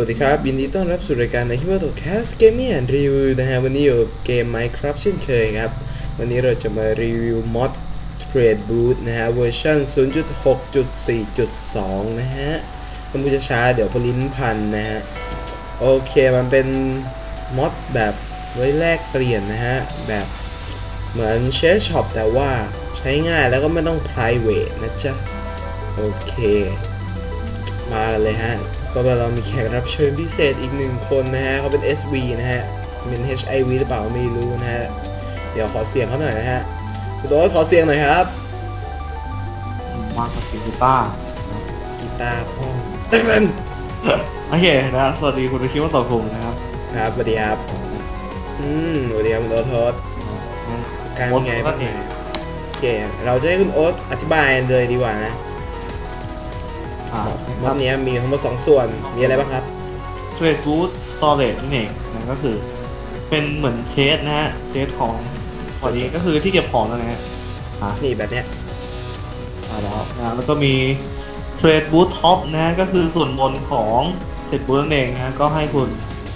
วัสดีครับ ยินดีต้อนรับสู่รายการในฮิวโตแคสเกมมิ่งรีวิวนะฮะ วันนี้อยู่เกม Minecraft เช่นเคยครับ วันนี้เราจะมารีวิวมอด Trade Boot นะฮะ เวอร์ชัน0.6.4.2 นะฮะถ้าพูดช้าเดี๋ยวพลิ้นพันนะฮะ โอเคมันเป็นมอดแบบไว้แลกเปลี่ยนนะฮะ แบบเหมือนเชสช็อปแต่ว่าใช้ง่ายแล้วก็ไม่ต้อง private นะจ๊ะ โอเค มากันเลยฮะ ก็เรามีแขกรับเชิญพิเศษอีกหนึ่งคนนะฮะเขาเป็น SV นะฮะเป็น HIV หรือเปล่าไม่รู้นะฮะ เดี๋ยวขอเสียงเขาหน่อยนะฮะคุณโดสขอเสียงหน่อยครับมากับเสียงกีตาร์กีตาร์พ่อโอเคนะสวัสดีคุณคิดว่าต่อคุงนะครับครับสวัสดีครับอืมสวัสดีครับคุณโอ๊ตโทษการโมเป็นสไงนั่บ้างนเองโอเคเราจะให้คุณโอ๊ตอธิบายเลยดีกว่านะ อ่ารอบนี้มีทั้งหมดสองส่วน มีอะไรบ้างครับเทรดบูธสตอเรจนั่นเองนะก็คือ เป็นเหมือนเชสนะฮะ เชสของวันนี้ก็คือที่เก็บของนั่นนะฮะอ่านี่แบบเนี้ยอ่าแล้วนะแล้วก็มีเทรดบูธท็อปนะฮะก็คือส่วนบนของเทรดบูธนั่นเองนะฮะก็ให้คุณ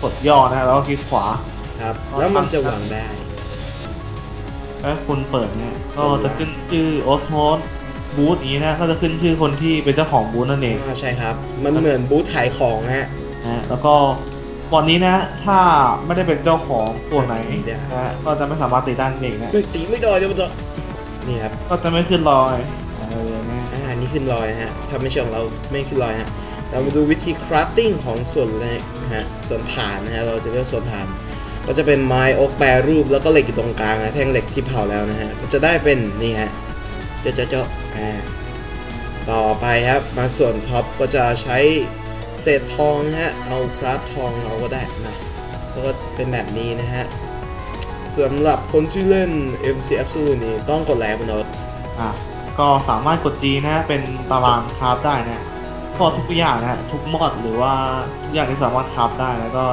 กดย่อนะฮะแล้วก็คลิกขวา ครับ แล้วมันจะหวังได้แล้วคุณเปิดเนี่ยก็จะขึ้นชื่อโอสโมส บูธนี้นะก็จะขึ้นชื่อคนที่เป็นเจ้าของบูธนั่นเองอ่าใช่ครับ มันเหมือนบูธขายของนะฮะนะแล้วก็วันนี้นะ ถ้าไม่ได้เป็นเจ้าของส่วนไหนเดี๋ยวนะก็จะไม่สามารถติดตั้งเองนะไม่ตีไม่ได้เดี๋ยวมันจะนี่ครับก็จะไม่ขึ้นรอยอะไรอย่างเงี้ยอ่าอันนี้ขึ้นรอยนะฮะถ้าไม่ใช่ของเราไม่ขึ้นรอยฮะเรามาดูวิธีคราฟติ้งของส่วนเลยนะฮะส่วนฐานนะฮะเราจะเรียกส่วนฐานก็จะเป็นไม้โอ๊กแปรรูปแล้วก็เหล็กอยู่ตรงกลางนะแท่งเหล็กที่เผาแล้วนะฮะก็จะได้เป็นนี่ฮะเจาะเจาะเจาะอ่า ต่อไปครับมาส่วนท็อปก็จะใช้เศษทองนะฮะเอาคราฟทองเราก็ได้นะก็เป็นแบบนี้นะฮะสำหรับคนที่เล่น MC Absolute นี่ต้องกดไลค์บนโน้ตอะก็สามารถกด G นะเป็นตารางคราฟได้นะก็ทุกอย่างนะทุกมอดหรือว่าทุกอย่างที่สามารถคราฟได้แล้วก็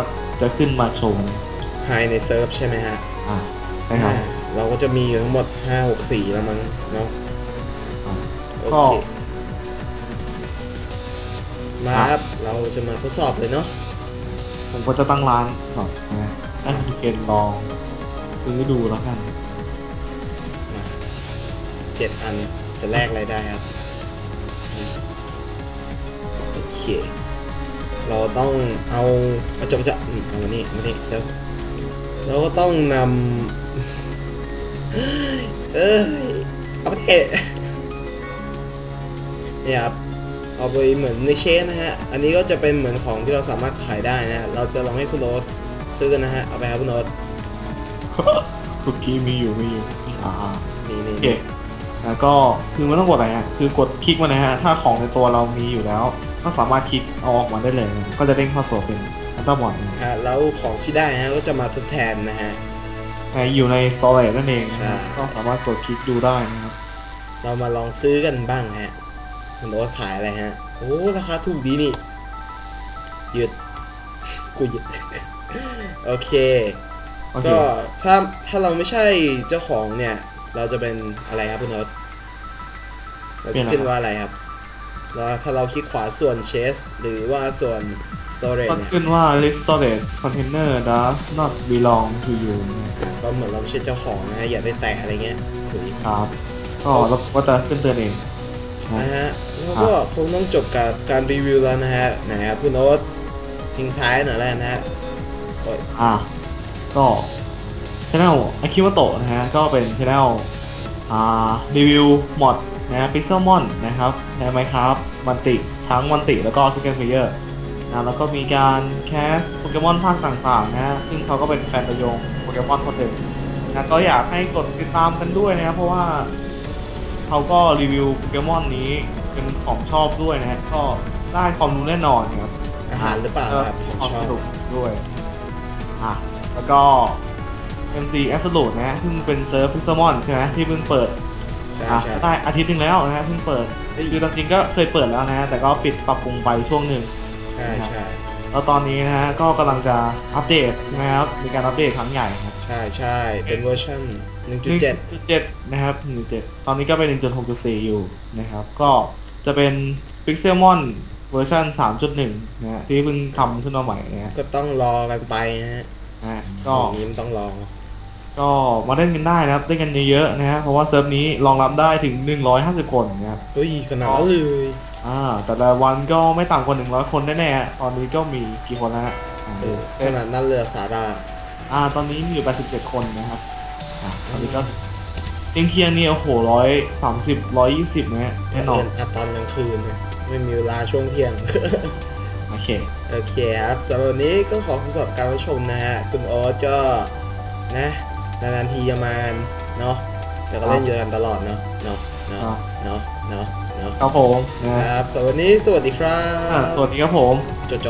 จะขึ้นมาโชว์นะภายในเซิร์ฟใช่ไหมฮะอะใช่ครับอ่าเราก็จะมีอยู่ทั้งหมด5 6 4แล้วมั้งเนาะอะโอ ก็เคมาครับ เราจะมาทดสอบเลยเนาะผมก็จะตั้งร้านก่อนนะให้คุณเกณฑ์ลองซื้อดูแล้วกันมาเจ็ดอันจะแลกอะไรได้ครับ โอเค เราต้องเอาเอาจะจะอืมเอามานี่มานี่เดี๋ยวเราก็ต้องนำเอ้ยเอาไปเถอะเนี่ยครับเอาไปเหมือนในเชนนะฮะ อันนี้ก็จะเป็นเหมือนของที่เราสามารถขายได้นะฮะ เราจะลองให้คุณโอ๊ตซื้อกันนะฮะ เอาไปครับคุณโอ๊ตคุกกี้มีอยู่มีอยู่อ่านี่นี่โอเคแล้วก็คือไม่ต้องกดอะไรฮะคือกดคลิกมานะฮะ ถ้าของในตัวเรามีอยู่แล้ว ก็สามารถคลิกเอาออกมาได้เลย ก็จะเด้งเข้าตัวเป็นอัลต้าบอดฮะ แล้วของที่ได้นะฮะก็จะมาทดแทนนะฮะ อยู่ในสโตร e นั่นเองนะใช่ฮะก็สามารถกดคลิกดูได้นะครับ เรามาลองซื้อกันบ้างฮะ คุณโอ๊ตขายอะไรฮะ โอ้ ราคาถูกดีนี่หยุดกูหยุดโอเคโอเค ก็ถ้าถ้าเราไม่ใช่เจ้าของเนี่ย เราจะเป็นอะไรครับคุณโอ๊ตเราจะขึ้นว่าอะไรครับแล้วถ้าเราคลิกขวาส่วนเชสหรือว่าส่วน storage ก็เนี่ยขึ้นว่า list storage container does not belong to you ก็เหมือนเราไม่ใช่เจ้าของนะฮะอย่าไปแตะอะไรเงี้ยถุยครับ ก็แล้วก็จะขึ้นเตือนเองนะฮะ แล้วก็คงต้องจบกับการรีวิวแล้วนะฮะไหนครับคุณโอ๊ตทิ้งท้ายหน่อยแล้วกันะฮะอะก็ช anel อาคิวโตะนะฮะก็เป็นช anel อ่ารีวิวมอดนะ Pixelmon นนะครับในไมครับมันติทั้งมันติแล้วก็ Second Player นะแล้วก็มีการแคสโปเกมอนภาคต่างๆนะฮะซึ่งเขาก็เป็นแฟนตัวยงโปเกมอนคนหนึ่งนะก็อยากให้กดติดตามกันด้วยนะครับเพราะว่าเขาก็รีวิวโปเกมอนนี้ เป็นของชอบด้วยนะฮะก็ได้ความรู้แน่นอนครับอาหารหรือเปล่าครับผมความชอสบนุกด้วยอะแล้วก็ MC Absolute นะฮะเพิ่งเป็นเซิร์ฟพิซซมอนใช่ไหมที่เพิ่งเปิดใช่อะใช่ได้อาทิตย์หนึงแล้วนะฮะเพิ่งเปิดเฮ้ยคือตามจริงก็เคยเปิดแล้วนะฮะแต่ก็ปิดปรับปรุงไปช่วงหนึ่งใช่ใช่แล้วตอนนี้นะฮะก็กำลังจะอัปเดตใช่ไหมครับมีการอัปเดตครั้งใหญ่ครับใช่ใช่เป็นเวอร์ชัน1.7 1.7 นะครับ 1.7 ตอนนี้ก็เป็น 1.6.4 อยู่นะครับ ก็ จะเป็น Pixelmon เวอร์ชัน3.1 นะฮะที่เพิ่งทำขึ้นมาใหม่นะฮะก็ต้องรอกันไปนะฮะอ่าก็อย่างนี้มันต้องรอ ก็มาเล่นกันได้นะครับเล่นกันเยอะๆนะฮะเพราะว่าเซิร์ฟนี้รองรับได้ถึง 150 คนนะครับ เฮ้ยขนาดนั้นเลยอ่าแต่ละวันก็ไม่ต่ำกว่า 100 คนแน่ๆฮะตอนนี้ก็มีกี่คนแล้วฮะอ่าเออขเช่นนาดนั้นเลยเหรอสารา อ่าตอนนี้มีอยู่ 87 คนนะครับอ่าตอนนี้ก็ เที่ยงเที่ยงๆนี่โอ้โหร้อยสามสิบร้อยยี่สิบนะฮะแน่นอนเอะตอนกลางคืนนะไม่มีเวลาช่วงเที่ยง โอเค โอเคครับสำหรับวันนี้ก็ขอขอบคุณสำหรับการรับชมนะฮะ คุณโอ๊ตก็นะนานๆทีจะมากันเนาะแต่ก็เล่นเยอะกันตลอดเนาะเนาะเนาะครับเนาะเนาะเนาะครับผมนะคฮะรับสำหรับวันนี้สวัสดีครับอ่าสวัสดีครับผมโจโจ